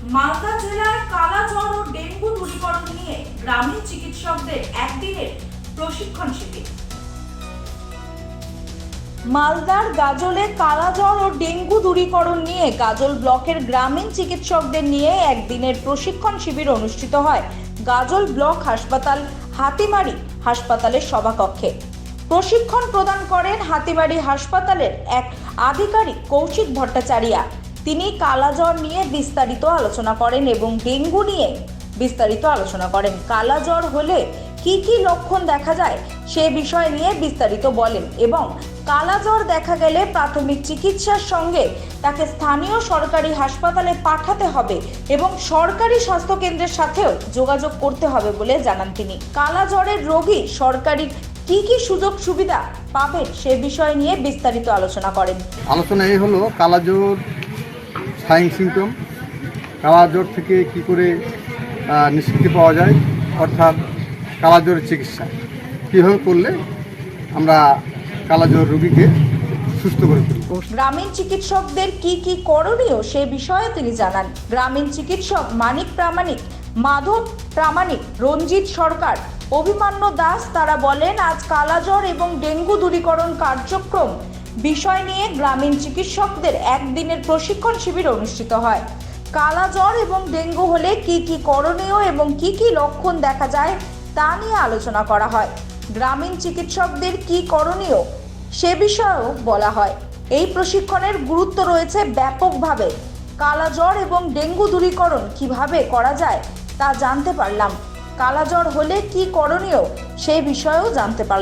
মালদা জেলার কালাজ্বর ও ডেঙ্গু দূরীকরণ নিয়ে গ্রামীণ চিকিৎসকদের একদিনের প্রশিক্ষণ শিবির। মালদার গাজলে কালাজ্বর ও ডেঙ্গু দূরীকরণ নিয়ে গাজল ব্লকের গ্রামীণ চিকিৎসকদের নিয়ে একদিনের প্রশিক্ষণ শিবির অনুষ্ঠিত হয়। গাজল ব্লক হাসপাতাল, হাতিমারি হাসপাতালের সভাকক্ষে। প্রশিক্ষণ প্রদান করেন হাতিবাড়ি হাসপাতালের এক আধিকারিক কৌশিক ভট্টাচারিয়া। তিনি কালাজ্বর নিয়ে বিস্তারিত আলোচনা করেন এবং ডেঙ্গু নিয়ে বিস্তারিত আলোচনা করেন। কালাজ্বর হলে কি কি লক্ষণ দেখা যায় সে বিষয় নিয়ে বিস্তারিত বলেন এবং কালাজ্বর দেখা গেলে প্রাথমিক চিকিৎসার সঙ্গে তাকে স্থানীয় সরকারি হাসপাতালে পাঠাতে হবে এবং সরকারি স্বাস্থ্যকেন্দ্রের সাথেও যোগাযোগ করতে হবে বলে জানান তিনি। কালাজ্বরের রোগী সরকারি কি কি সুযোগ সুবিধা পাবেন সে বিষয় নিয়ে বিস্তারিত আলোচনা করেন। আলোচনা এই হলো, কালাজ্বর সাইন সিমটম, কালাজ্বর থেকে কি করে নিষ্কৃতি পাওয়া যায়, অর্থাৎ কালাজ্বরের চিকিৎসা। কীভাবে করলে আমরা কালাজ্বর রোগীকে সুস্থ করে গ্রামীণ চিকিৎসকদের কি কি করণীয় সে বিষয়ে তিনি জানান। গ্রামীণ চিকিৎসক মানিক প্রামাণিক, মাধব প্রামাণিক, রঞ্জিত সরকার, অভিমান্য দাস তারা বলেন, আজ কালাজ্বর এবং ডেঙ্গু দূরীকরণ কার্যক্রম বিষয় নিয়ে গ্রামীণ চিকিৎসকদের একদিনের প্রশিক্ষণ শিবির অনুষ্ঠিত হয়। কালাজ্বর এবং ডেঙ্গু হলে কি কি করণীয় এবং কি কি লক্ষণ দেখা যায় তা নিয়ে আলোচনা করা হয়। গ্রামীণ চিকিৎসকদের কি করণীয় সে বিষয়েও বলা হয়। এই প্রশিক্ষণের গুরুত্ব রয়েছে ব্যাপকভাবে। কালাজ্বর এবং ডেঙ্গু দূরীকরণ কীভাবে করা যায় তা জানতে পারলাম। কালাজ্বর হলে কি করণীয় সে বিষয়েও জানতে পারলাম।